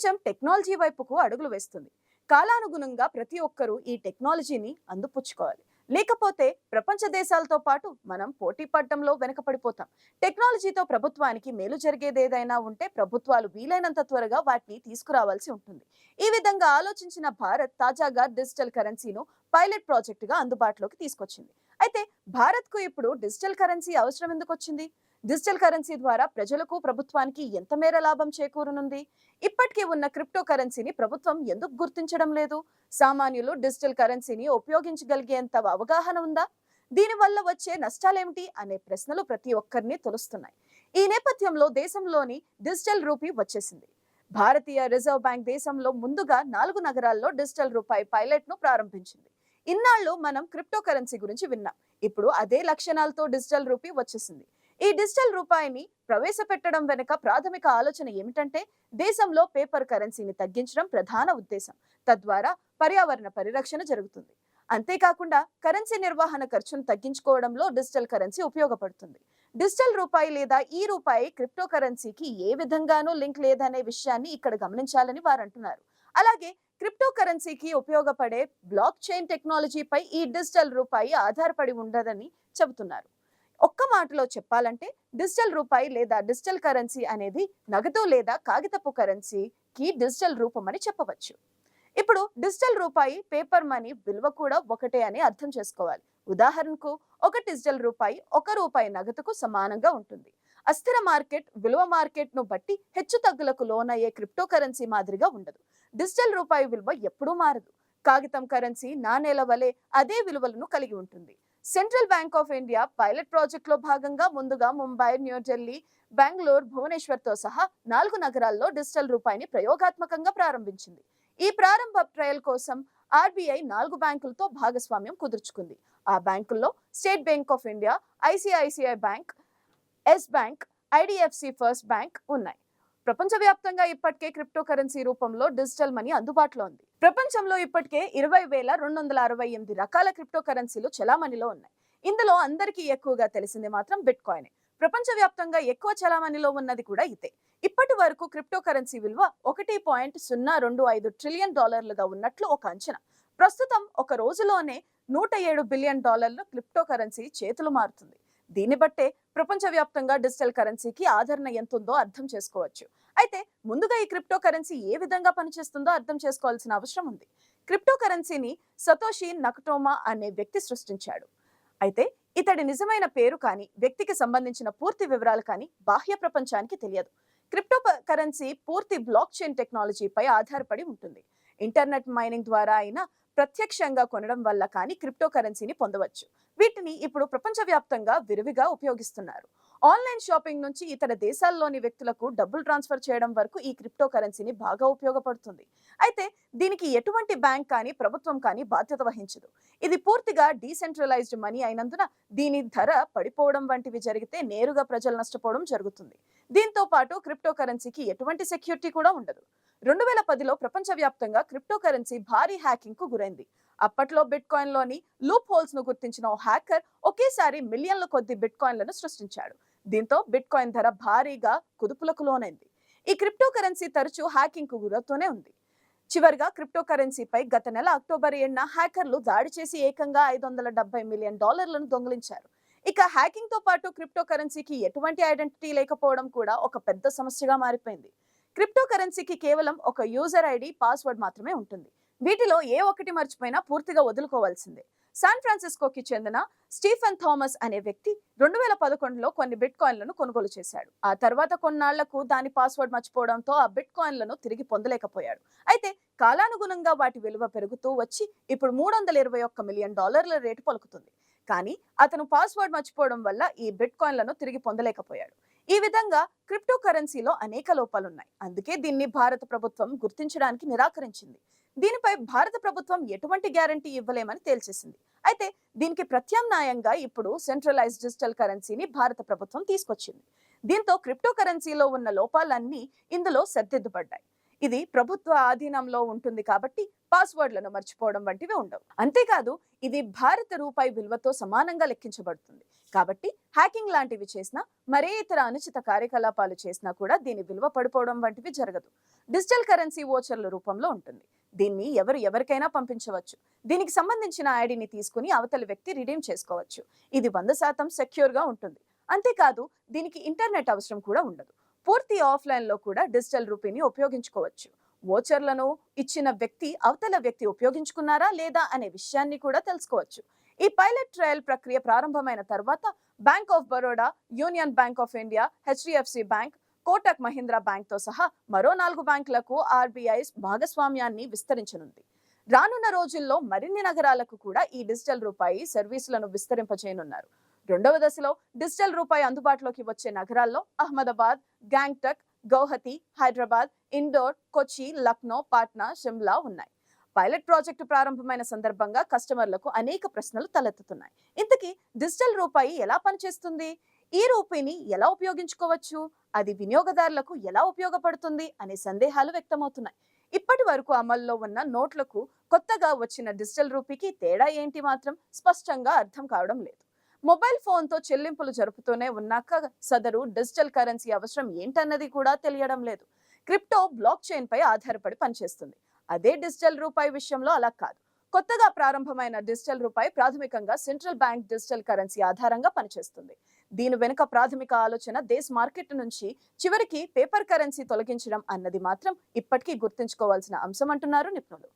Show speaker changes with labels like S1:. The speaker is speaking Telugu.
S1: ప్రపంచం టెక్నాలజీ వైపుకు అడుగులు వేస్తుంది. కాలానుగుణంగా ప్రతి ఒక్కరూ ఈ టెక్నాలజీని అందుపుచ్చుకోవాలి. లేకపోతే ప్రపంచ దేశాలతో పాటు మనం పోటీ పడటంలో వెనకపడిపోతాం. టెక్నాలజీతో ప్రభుత్వానికి మేలు జరిగేది ఏదైనా ఉంటే ప్రభుత్వాలు వీలైనంత త్వరగా వాటిని తీసుకురావాల్సి ఉంటుంది. ఈ విధంగా ఆలోచించిన భారత్ తాజాగా డిజిటల్ కరెన్సీను పైలట్ ప్రాజెక్టుగా అందుబాటులోకి తీసుకొచ్చింది. అయితే భారత్కు ఇప్పుడు డిజిటల్ కరెన్సీ అవసరం ఎందుకు వచ్చింది? డిజిటల్ కరెన్సీ ద్వారా ప్రజలకు ప్రభుత్వానికి ఎంత మేర లాభం చేకూరనుంది? ఇప్పటికే ఉన్న క్రిప్టో కరెన్సీని ప్రభుత్వం ఎందుకు గుర్తించడం లేదు? సామాన్యులు డిజిటల్ కరెన్సీని ఉపయోగించగలిగేంత అవగాహన ఉందా? దీనివల్ల వచ్చే నష్టాలేమిటి? అనే ప్రశ్నలు ప్రతి ఒక్కరిని తొలుస్తున్నాయి. ఈ నేపథ్యంలో దేశంలోని డిజిటల్ రూపీ వచ్చేసింది. భారతీయ రిజర్వ్ బ్యాంక్ దేశంలో ముందుగా నాలుగు నగరాల్లో డిజిటల్ రూపాయి పైలట్ను ప్రారంభించింది. ఇన్నాళ్ళు మనం క్రిప్టో కరెన్సీ గురించి విన్నాం. ఇప్పుడు అదే లక్షణాలతో డిజిటల్ రూపీ వచ్చేసింది. ఈ డిజిటల్ రూపాయిని ప్రవేశపెట్టడం వెనుక ప్రాథమిక ఆలోచన ఏమిటంటే దేశంలో పేపర్ కరెన్సీని తగ్గించడం ప్రధాన ఉద్దేశం. తద్వారా పర్యావరణ పరిరక్షణ జరుగుతుంది. అంతేకాకుండా కరెన్సీ నిర్వహణ ఖర్చును తగ్గించుకోవడంలో డిజిటల్ కరెన్సీ ఉపయోగపడుతుంది. డిజిటల్ రూపాయి లేదా ఈ రూపాయి క్రిప్టో కరెన్సీకి ఏ విధంగానూ లింక్ లేదనే విషయాన్ని ఇక్కడ గమనించాలని వారు అంటున్నారు. అలాగే క్రిప్టో కరెన్సీకి ఉపయోగపడే బ్లాక్ చైన్ టెక్నాలజీపై ఈ డిజిటల్ రూపాయి ఆధారపడి ఉండదని చెబుతున్నారు. ఒక్క మాటలో చెప్పాలంటే డిజిటల్ రూపాయి లేదా డిజిటల్ కరెన్సీ అనేది నగదు లేదా కాగితపు కరెన్సీకి డిజిటల్ రూపం అని చెప్పవచ్చు. ఇప్పుడు డిజిటల్ రూపాయి పేపర్ మనీ విలువ కూడా ఒకటే అని అర్థం చేసుకోవాలి. ఉదాహరణకు ఒక డిజిటల్ రూపాయి ఒక రూపాయి నగదుకు సమానంగా ఉంటుంది. అస్థిర మార్కెట్ విలువ మార్కెట్ను బట్టి హెచ్చు తగ్గులకు లోనయ్యే క్రిప్టో కరెన్సీ మాదిరిగా ఉండదు. డిజిటల్ రూపాయి విలువ ఎప్పుడూ మారదు. కాగితం కరెన్సీ నాణేల వలె అదే విలువలను కలిగి ఉంటుంది. Central Bank of India pilot ప్రాజెక్టులో భాగంగా ముందుగా ముంబై న్యూఢిల్లీ బెంగళూరు భువనేశ్వర్తో సహా నాలుగు నగరాల్లో డిజిటల్ రూపాయిని ప్రయోగాత్మకంగా ప్రారంభించింది. ఈ ప్రారంభ ట్రయల్ కోసం ఆర్బీఐ నాలుగు బ్యాంకులతో భాగస్వామ్యం కుదుర్చుకుంది. ఆ బ్యాంకుల్లో State Bank of India ICICI bank Yes bank IDFC first bank ఉన్నాయి. ప్రపంచవ్యాప్తంగా ఇప్పటికే క్రిప్టో కరెన్సీ రూపంలో డిజిటల్ మనీ అందుబాటులో ఉంది. ప్రపంచంలో ఇప్పటికే ఇరవై వేల రెండు వందల అరవై ఎనిమిది రకాల క్రిప్టో కరెన్సీలు చలామణిలో ఉన్నాయి. ఇందులో అందరికీ ఎక్కువగా తెలిసింది మాత్రం బిట్ కాయిన్ ప్రపంచవ్యాప్తంగా ఎక్కువ చలామణిలో ఉన్నది కూడా ఇదే. ఇప్పటి వరకు క్రిప్టో కరెన్సీ విలువ ఒకటి పాయింట్ సున్నా రెండు ఐదు ట్రిలియన్ డాలర్లుగా ఉన్నట్లు ఒక అంచనా. ప్రస్తుతం ఒక రోజులోనే నూట ఏడు బిలియన్ డాలర్లు క్రిప్టో కరెన్సీ చేతులు మారుతుంది. దీన్ని బట్టే ప్రపంచవ్యాప్తంగా డిజిటల్ కరెన్సీకి ఆదరణ ఎంత ఉందో అర్థం చేసుకోవచ్చు. అయితే ముందుగా ఈ క్రిప్టో కరెన్సీ ఏ విధంగా పనిచేస్తుందో అర్థం చేసుకోవాల్సిన అవసరం ఉంది. క్రిప్టో కరెన్సీని సతోషి నకటోమా అనే వ్యక్తి సృష్టించాడు. అయితే ఇతడి నిజమైన పేరు కానీ వ్యక్తికి సంబంధించిన పూర్తి వివరాలు కానీ బాహ్య ప్రపంచానికి తెలియదు. క్రిప్టో కరెన్సీ పూర్తి బ్లాక్ చైన్ టెక్నాలజీపై ఆధారపడి ఉంటుంది. ఇంటర్నెట్ మైనింగ్ ద్వారా అయినా ప్రత్యక్షంగా కొనడం వల్ల కానీ క్రిప్టో కరెన్సీని పొందవచ్చు. వీటిని ఇప్పుడు ప్రపంచవ్యాప్తంగా విరివిగా ఉపయోగిస్తున్నారు. ఆన్లైన్ షాపింగ్ నుంచి ఇతర దేశాల్లోని వ్యక్తులకు డబ్బులు ట్రాన్స్ఫర్ చేయడం వరకు ఈ క్రిప్టో కరెన్సీని బాగా ఉపయోగపడుతుంది. అయితే దీనికి ఎటువంటి బ్యాంక్ కానీ ప్రభుత్వం కానీ బాధ్యత వహించదు. ఇది పూర్తిగా డీసెంట్రలైజ్డ్ మనీ అయినందున దీని ధర పడిపోవడం వంటివి జరిగితే నేరుగా ప్రజలు నష్టపోవడం జరుగుతుంది. దీంతో పాటు క్రిప్టో కరెన్సీకి ఎటువంటి సెక్యూరిటీ కూడా ఉండదు. రెండు వేల పదిలో ప్రపంచవ్యాప్తంగా క్రిప్టో కరెన్సీ భారీ హ్యాకింగ్కు గురైంది. అప్పట్లో బిట్ కాయిన్లోని లూప్ హోల్స్ను గుర్తించిన ఓ హ్యాకర్ ఒకేసారి మిలియన్ల కొద్ది బిట్ కాయిన్లను సృష్టించాడు. దీంతో బిట్ కాయిన్ ధర భారీగా కుదుపులకు లోనైంది. ఈ క్రిప్టో కరెన్సీ తరచూ హ్యాకింగ్కు గురవుతూనే ఉంది. చివరిగా క్రిప్టో కరెన్సీపై గత నెల అక్టోబర్ ఏడున హ్యాకర్లు దాడి చేసి ఏకంగా ఐదు వందల డెబ్బై మిలియన్ డాలర్లను దొంగిలించారు. ఇక హ్యాకింగ్తో పాటు క్రిప్టో కరెన్సీకి ఎటువంటి ఐడెంటిటీ లేకపోవడం కూడా ఒక పెద్ద సమస్యగా మారిపోయింది. క్రిప్టో కరెన్సీకి కేవలం ఒక యూజర్ ఐడి పాస్వర్డ్ మాత్రమే ఉంటుంది. వీటిలో ఏ ఒక్కటి మర్చిపోయినా పూర్తిగా వదులుకోవాల్సిందే. శాన్ ఫ్రాన్సిస్కోకి చెందిన స్టీఫెన్ థామస్ అనే వ్యక్తి రెండు వేల పదకొండులో కొన్ని బిట్ కాయిన్లను కొనుగోలు చేశాడు. ఆ తర్వాత కొన్నాళ్ళకు దాని పాస్వర్డ్ మర్చిపోవడంతో ఆ బిట్ కాయిన్లను తిరిగి పొందలేకపోయాడు. అయితే కాలానుగుణంగా వాటి విలువ పెరుగుతూ వచ్చి ఇప్పుడు మూడు వందల ఇరవై ఒక్క మిలియన్ డాలర్ల రేటు పలుకుతుంది. కానీ అతను పాస్వర్డ్ మర్చిపోవడం వల్ల ఈ బిట్ కాయిన్లను తిరిగి పొందలేకపోయాడు. ఈ విధంగా క్రిప్టో కరెన్సీలో అనేక లోపాలున్నాయి. అందుకే దీన్ని భారత ప్రభుత్వం గుర్తించడానికి నిరాకరించింది. దీనిపై భారత ప్రభుత్వం ఎటువంటి గ్యారంటీ ఇవ్వలేమని తేల్చేసింది. అయితే దీనికి ప్రత్యామ్నాయంగా ఇప్పుడు సెంట్రలైజ్ డిజిటల్ కరెన్సీని భారత ప్రభుత్వం తీసుకొచ్చింది. దీంతో క్రిప్టో కరెన్సీలో ఉన్న లోపాలన్నీ ఇందులో సర్దిద్దుపడ్డాయి ఇది ప్రభుత్వ ఆధీనంలో ఉంటుంది కాబట్టి పాస్వర్డ్లను మర్చిపోవడం వంటివి ఉండవు. అంతేకాదు ఇది భారత రూపాయి విలువతో సమానంగా లెక్కించబడుతుంది. కాబట్టి హ్యాకింగ్ లాంటివి చేసినా మరే ఇతర అనుచిత కార్యకలాపాలు చేసినా కూడా దీని విలువ పడిపోవడం వంటివి జరగదు. డిజిటల్ కరెన్సీ ఓచర్ల రూపంలో ఉంటుంది. దీన్ని ఎవరు ఎవరికైనా పంపించవచ్చు. దీనికి సంబంధించిన ఐడిని తీసుకుని అవతలి వ్యక్తి రిడీమ్ చేసుకోవచ్చు. ఇది వంద శాతం సెక్యూర్గా ఉంటుంది. అంతేకాదు దీనికి ఇంటర్నెట్ అవసరం కూడా ఉండదు. పూర్తి ఆఫ్లైన్లో కూడా డిజిటల్ రూపీని ఉపయోగించుకోవచ్చు. ఓచర్లను ఇచ్చిన వ్యక్తి అవతల వ్యక్తి ఉపయోగించుకున్నారా లేదా అనే విషయాన్ని కూడా తెలుసుకోవచ్చు. ఈ పైలట్ ట్రయల్ ప్రక్రియ ప్రారంభమైన తర్వాత Bank of Baroda Union Bank of India HDFC bank Kotak Mahindra బ్యాంక్తో సహా మరో నాలుగు బ్యాంకులకు ఆర్బీఐ భాగస్వామ్యాన్ని విస్తరించనుంది. రానున్న రోజుల్లో మరిన్ని నగరాలకు కూడా ఈ డిజిటల్ రూపాయి సర్వీసులను విస్తరింపచేయనున్నారు. రెండవ దశలో డిజిటల్ రూపాయి అందుబాటులోకి వచ్చే నగరాల్లో అహ్మదాబాద్ గ్యాంగ్టక్ గౌహతి హైదరాబాద్ ఇండోర్ కొచ్చి లక్నో పాట్నా షిమ్లా ఉన్నాయి. పైలట్ ప్రాజెక్టు ప్రారంభమైన సందర్భంగా కస్టమర్లకు అనేక ప్రశ్నలు తలెత్తుతున్నాయి. ఇంతకీ డిజిటల్ రూపాయి ఎలా పనిచేస్తుంది? ఈ రూపాయిని ఎలా ఉపయోగించుకోవచ్చు? అది వినియోగదారులకు ఎలా ఉపయోగపడుతుంది? అనే సందేహాలు వ్యక్తమవుతున్నాయి. ఇప్పటి వరకు అమల్లో ఉన్న నోట్లకు కొత్తగా వచ్చిన డిజిటల్ రూపీకి తేడా ఏంటి మాత్రం స్పష్టంగా అర్థం కావడం లేదు. మొబైల్ ఫోన్తో చెల్లింపులు జరుపుతూనే ఉన్నాక సదరు డిజిటల్ కరెన్సీ అవసరం ఏంటన్నది కూడా తెలియడం లేదు. క్రిప్టో బ్లాక్ చైన్ పై ఆధారపడి పనిచేస్తుంది. అదే డిజిటల్ రూపాయి విషయంలో అలా కాదు. కొత్తగా ప్రారంభమైన డిజిటల్ రూపాయి ప్రాథమికంగా సెంట్రల్ బ్యాంక్ డిజిటల్ కరెన్సీ ఆధారంగా పనిచేస్తుంది. దీని వెనుక ప్రాథమిక ఆలోచన దేశ్ మార్కెట్ నుంచి చివరికి పేపర్ కరెన్సీ తొలగించడం అన్నది మాత్రం ఇప్పటికీ గుర్తుంచుకోవాల్సిన అంశం అంటున్నారు నిపుణులు.